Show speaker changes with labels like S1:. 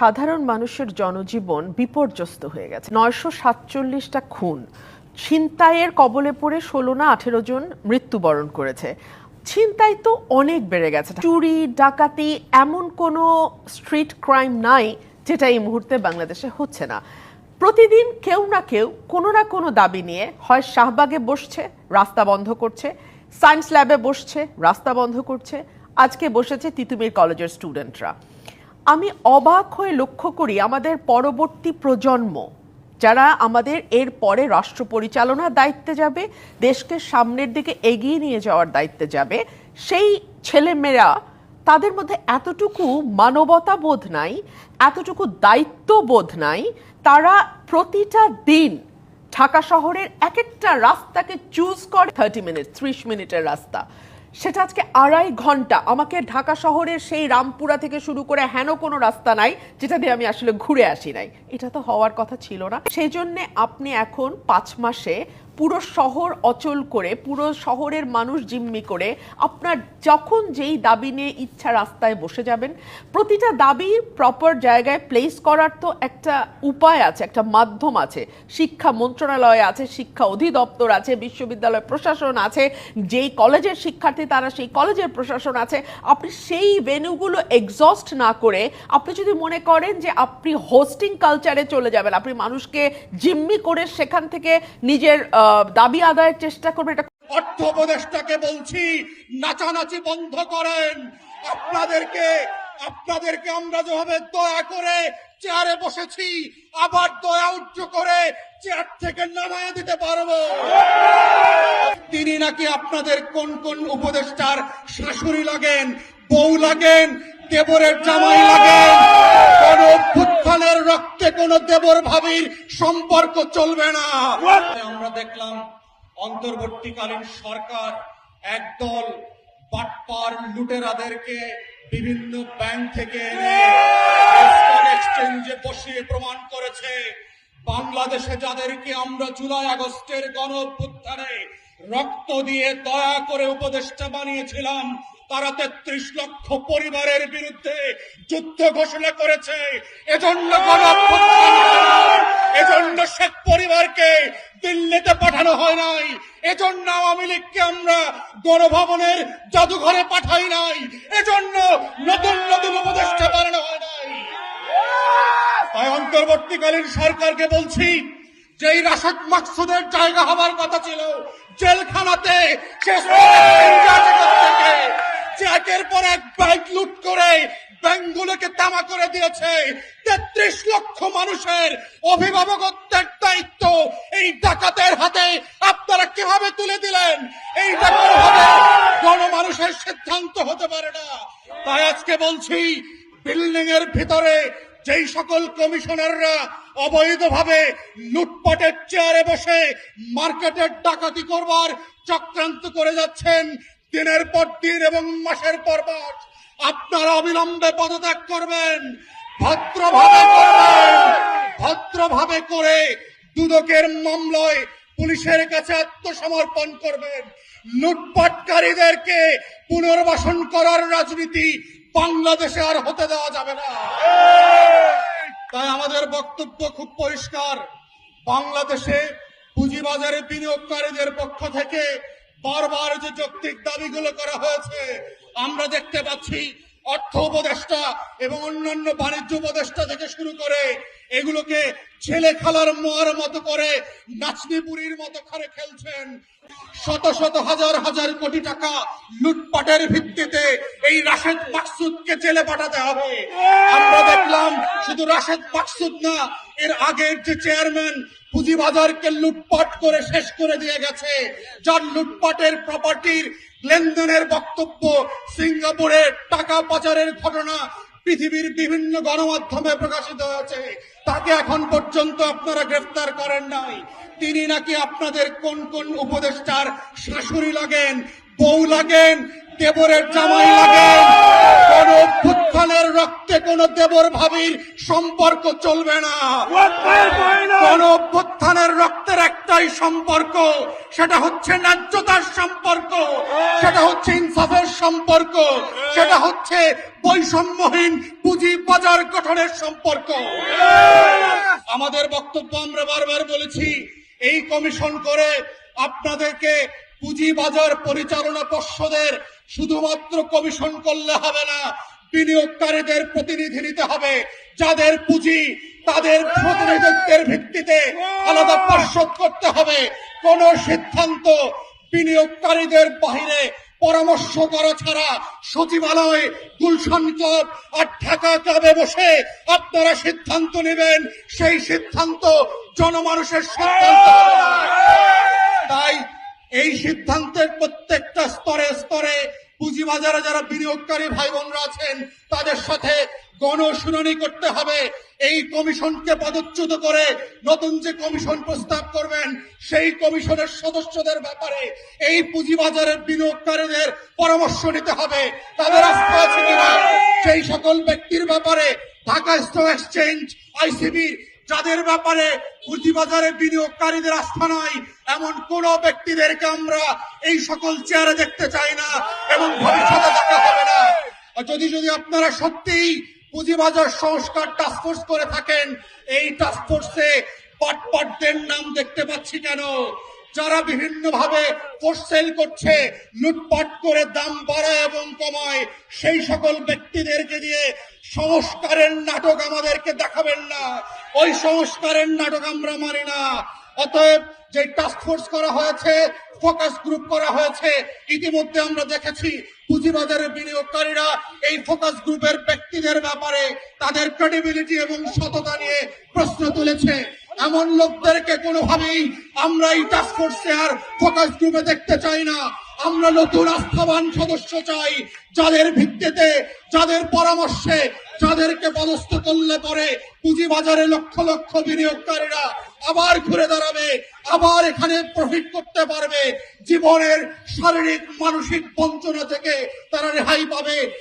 S1: সাধারণ মানুষের জনজীবন বিপর্যস্ত হয়ে গেছে। নয়শো সাতচল্লিশটা খুন। ছিনতাইয়ের কবলে পড়ে ষোলো না আঠেরো জন মৃত্যুবরণ করেছে। ছিনতাই তো অনেক বেড়ে গেছে। চুরি, ডাকাতি এমন কোনো স্ট্রিট ক্রাইম নাই যেটা এই মুহূর্তে বাংলাদেশে হচ্ছে না। প্রতিদিন কেউ না কেউ কোনো না কোনো দাবি নিয়ে হয় শাহবাগে বসছে, রাস্তা বন্ধ করছে, সায়েন্স ল্যাবে বসছে, রাস্তা বন্ধ করছে। আজকে বসেছে তিতুমির কলেজের স্টুডেন্টরা। আমি অবাক হয়ে লক্ষ্য করি আমাদের পরবর্তী প্রজন্ম, যারা আমাদের এর পরে রাষ্ট্র পরিচালনার দায়িত্বে যাবে, দেশকে সামনের দিকে এগিয়ে নিয়ে যাওয়ার দায়িত্বে যাবে, সেই ছেলেমেয়েরা তাদের মধ্যে এতটুকু মানবতা বোধ নাই, এতটুকু দায়িত্ববোধ নাই, তারা প্রতিটা দিন ঢাকা শহরের এক একটা রাস্তাকে চুজ করে থার্টি মিনিট ত্রিশ মিনিটের রাস্তা। সেটা আজকে আড়াই ঘণ্টা। আমাকে ঢাকা শহরের সেই রামপুরা থেকে শুরু করে হেন কোনো রাস্তা নাই, যেটা দিয়ে আমি আসলে ঘুরে আসি নাই। এটা তো হওয়ার কথা ছিল না। সেই জন্যে আপনি এখন পাঁচ মাসে পুরো শহর অচল করে, পুরো শহরের মানুষ জিম্মি করে আপনার যখন যেই দাবি নিয়ে ইচ্ছা রাস্তায় বসে যাবেন, প্রতিটা দাবি প্রপার জায়গায় প্লেস করার তো একটা উপায় আছে, একটা মাধ্যম আছে। শিক্ষা মন্ত্রণালয় আছে, শিক্ষা অধিদপ্তর আছে, বিশ্ববিদ্যালয় প্রশাসন আছে, যেই কলেজের শিক্ষার্থী তারা সেই কলেজের প্রশাসন আছে। আপনি সেই ভেন্যুগুলো এক্সস্ট না করে আপনি যদি মনে করেন যে আপনি হোস্টিং কালচারে চলে যাবেন, আপনি মানুষকে জিম্মি করে সেখান থেকে নিজের দাবি আদায়ের চেষ্টা করবে, এটা
S2: অর্থ উপদেষ্টাকে বলছি, নাচানাচি বন্ধ করেন। আপনাদেরকে আপনাদেরকে আমরা যেভাবে দয়া করে চেয়ারে বসেছি, আবার দয়া উচ্চ করে চেয়ার থেকে নামায় দিতে পারব। তিনি নাকি আপনাদের কোন কোন উপদেষ্টার শাশুড়ি লাগেন, বউ লাগেন দেবরের জামাই লাগেন কোন অভ্যুত্থানের রক্তে কোন দেবর ভাবির সম্পর্ক চলবে না। আমরা দেখলাম অন্তর্বর্তীকালীন সরকার একদল বাটপার লুটেরাদেরকে বিভিন্ন ব্যাংক থেকে এক্সচেঞ্জে বসিয়ে প্রমাণ করেছে। বাংলাদেশে যাদেরকে আমরা জুলাই আগস্টের গণ অভ্যুত্থানে রক্ত দিয়ে দয়া করে উপদেষ্টা বানিয়েছিলাম তারা তেত্রিশ লক্ষ পরিবারের বিরুদ্ধে যুদ্ধ ঘোষণা করেছে। এজন্য। এজন্য শেখ পরিবারকে দিল্লিতে পাঠানো হয় নাই। এজন্য আওয়ামী লীগকে আমরা গণভবনের জাদুঘরে পাঠাই নাই। এজন্য নতুন নতুন উপদেষ্টা বানানো হয় নাই। তাই অন্তর্বর্তীকালীন সরকারকে বলছি যে এই রাশেদ মাকসুদের জায়গা হবার কথা ছিল, জেলখানাতে আছে থেকে একের পর এক ব্যাংক লুট করে ব্যাংকগুলোকে তামা করে দিয়েছে। তেত্রিশ লক্ষ মানুষের অভিভাবকত্বের দায়িত্ব এই ডাকাতের হাতে। আপনারা কীভাবে তুলে দিলেন? এই হবে গণমানুষের সিদ্ধান্ত হতে পারে না। তাই আজকে বলছি বিল্ডিং এর ভিতরে যেই সকল কমিশনাররা অবৈধভাবে লুটপাটের চেয়ারে বসে মার্কেটের ডাকাতি করবার চক্রান্ত করে যাচ্ছেন দিনের পর দিন এবং মাসের পর মাস আপনারা অবিলম্বে পদত্যাগ করবেন, ভদ্রভাবে করবেন, ভদ্রভাবে করে দুদকের মামলায় পুলিশের কাছে আত্মসমর্পণ করবেন। লুটপাটকারীদেরকে পুনর্বাসন করার রাজনীতি বাংলাদেশে আর হতে দেওয়া যাবে না। তাই আমাদের বক্তব্য খুব পরিষ্কার। বাংলাদেশে পুঁজিবাজারে বিনিয়োগকারীদের পক্ষ থেকে বারবার যে যৌক্তিক দাবিগুলো করা হয়েছে, আমরা দেখতে পাচ্ছি অর্থ উপদেষ্টা এবং অন্যান্য বাণিজ্য উপদেষ্টা থেকে শুরু করে এগুলোকে ছেলে খেলার মোয়ার মতো করে নাচনিপুরির মতো করে খেলছেন। শত শত হাজার হাজার কোটি টাকা লুটপাটের ভিত্তিতে এই রাশেদ মাকসুদকে জেলে পাঠাতে হবে। আমরা দেখলাম শুধু রাশেদ মাকসুদ না এর আগের যে চেয়ারম্যান পুঁজিবাজারকে লুটপাট করে শেষ করে দিয়ে গেছে, যার লুটপাটের প্রপার্টির লেনদেনের বক্তব্য, সিঙ্গাপুরে টাকা পাচারের ঘটনা পৃথিবীর বিভিন্ন গণমাধ্যমে প্রকাশিত হয়েছে, তাকে এখন পর্যন্ত আপনারা গ্রেফতার করেন নাই। তিনি নাকি আপনাদের কোন কোন উপদেষ্টার শাশুড়ি লাগেন বউ লাগেন, দেবরের জামাই লাগেন। কোন অভ্যুত্থানের রক্তে কোন দেবর ভাবির সম্পর্ক চলবে না। কোন অভ্যুত্থানের রক্তের একটাই সম্পর্ক, সেটা হচ্ছে ন্যায্যতার সম্পর্ক, সেটা হচ্ছে ইনসাফের সম্পর্ক, সেটা হচ্ছে বৈষম্যহীন পুঁজি বাজার গঠনের সম্পর্ক। আমাদের বক্তব্য আমরা বারবার বলেছি, এই কমিশন করে আপনাদেরকে পুঁজি বাজার পরিচালনা পর্ষদের শুধুমাত্র কমিশন করলে হবে না বিনিয়োগকারীদের প্রতিনিধি নিতে হবে। যাদের পুঁজি তাদের প্রতিনিধিত্বের ভিত্তিতে আলাদা পর্ষদ করতে হবে। কোন সিদ্ধান্ত বিনিয়োগকারীদের বাহিরে পরামর্শ করা ছাড়া সচিবালয় গুলশান ক্লাব আর ঢাকা ক্লাবে বসে আপনারা সিদ্ধান্ত নেবেন। সেই সিদ্ধান্ত জনমানুষের সিদ্ধান্ত। তাই এই সিদ্ধান্তের প্রত্যেকটা স্তরে স্তরে পুঁজিবাজারে যারা বিনিয়োগকারী ভাই বোনরা আছেন, তাদের সাথে গণশুনানি করতে হবে। এই কমিশনকে পদচ্যুত করে নতুন যে কমিশন প্রস্তাব করবেন, সেই কমিশনের সদস্যদের ব্যাপারে এই পুঁজিবাজারের বিনিয়োগকারীদের পরামর্শ নিতে হবে। তাদের আছে কিনা, সেই সকল ব্যক্তির ব্যাপারে ঢাকা স্টক এক্সচেঞ্জ, আইসিবি, যাদের ব্যাপারে পুঁজিবাজারে বিনিয়োগকারীদের আস্থা নাই এমন কোন ব্যক্তিদেরকে আমরা এই সকল চেয়ারে দেখতে চাই না এবং ভবিষ্যতে দেখা হবে না। যদি যদি আপনারা সত্যিই পুঁজিবাজার সংস্কার টাস্কফোর্স করে থাকেন, এই টাস্কফোর্সে পাটপাটদের নাম দেখতে পাচ্ছি কেন? যারা বিভিন্ন ভাবে সেল করছে, লুটপাট করে দাম বাড়ায় এবং কমায়, সেই সকল ব্যক্তিদেরকে দিয়ে সংস্কারের নাটক আমাদেরকে দেখাবেন না। ওই সংস্কারের নাটক আমরা মানি না। অতএব যে টাস্কফোর্স করা হয়েছে ফোকাস গ্রুপ করা হয়েছে, ইতিমধ্যে আমরা দেখেছি পুঁজিবাজারের বিনিয়োগকারীরা এই ফোকাস গ্রুপের ব্যক্তিদের ব্যাপারে তাদের ক্রেডিবিলিটি এবং সততা নিয়ে প্রশ্ন তুলেছে। এমন লোকদেরকে কোনোভাবেই আমরা এই টাস্কফোর্সে আর ফোকাস গ্রুপে দেখতে চাই না। আমরা নতুন আস্থাবান সদস্য চাই, যাদের ভিত্তিতে, যাদের পরামর্শে, যাদেরকে পদস্থ করলে পরে পুঁজিবাজারে লক্ষ লক্ষ বিনিয়োগকারীরা আবার ঘুরে দাঁড়াবে, আবার এখানে প্রফিট করতে পারবে। জীবনের শারীরিক, মানসিক বঞ্চনা থেকে তারা রেহাই পাবে।